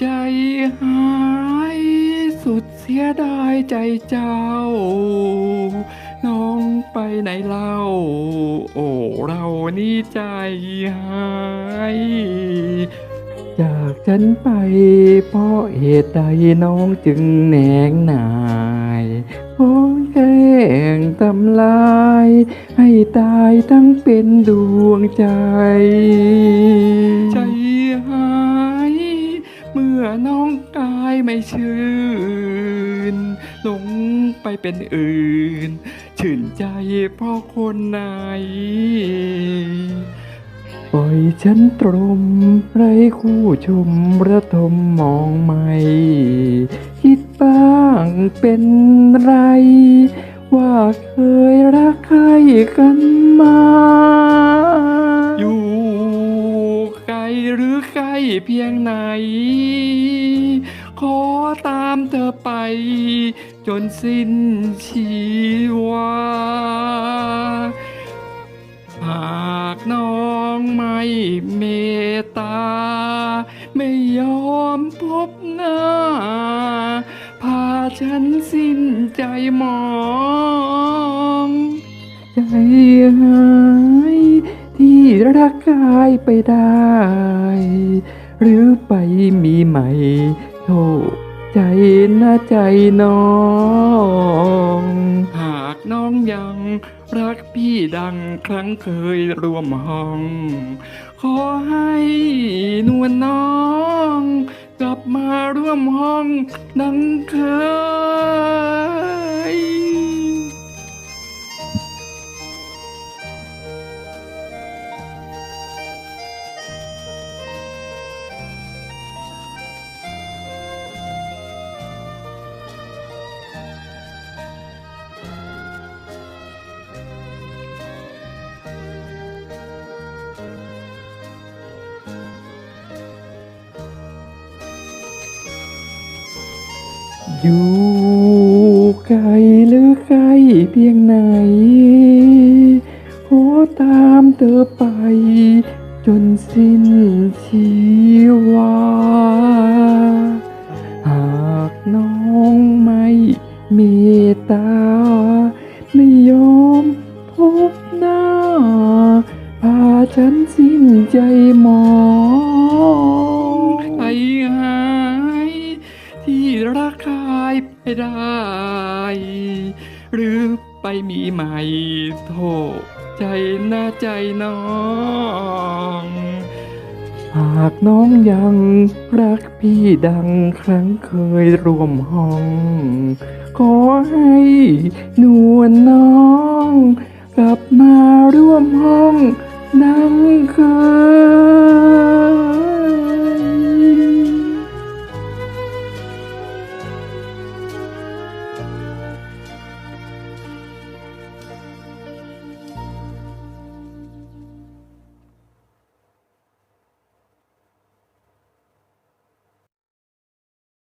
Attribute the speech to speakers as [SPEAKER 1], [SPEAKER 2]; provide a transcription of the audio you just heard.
[SPEAKER 1] ใจหายสุดเสียดายใจเจ้า น้องไปไหนเล่า โอ้เรานี่ใจหายจากฉันไปเพราะเหตุใดน้องจึงแหนงหนายโอ้แกล้งทำลาย ให้ตายทั้งเป็นดวงใจ ใจ ชื่นหลงไปเป็นอื่น ชื่นใจเพราะคนไหน ปล่อยฉันตรมไรคู่ชมระทมมองไม่ คิดบ้างเป็นไร ว่าเคยรักใครกันมา อยู่ไกลหรือใกล้เพียงไหน ขอตามเธอไป จนสิ้นชีวา หากน้องไม่เมตตา ไม่ยอมพบหน้า พาฉันสิ้นใจมอง ใจหายที่รักกายไปได้ หรือไปมีใหม่ โทษใจนะใจน้อง หากน้องยังรักพี่ดังครั้งเคยรวมห้อง ขอให้นวลน้อง กลับมาร่วมห้องดังเคย อยู่ไกลหรือใกล้เพียงไหน ขอตามเธอไป จนสิ้นชีวา หากน้องไม่เมตตา ไม่ยอมพบหน้า พาฉันสิ้นใจหมอ ไปได้ หรือไปมีใหม่โทษใจหน่าใจน้องหากน้องยังรักพี่ดังครั้งเคยรวมห้อง ขอให้นวลน้อง กลับมาร่วมห้องดังเคย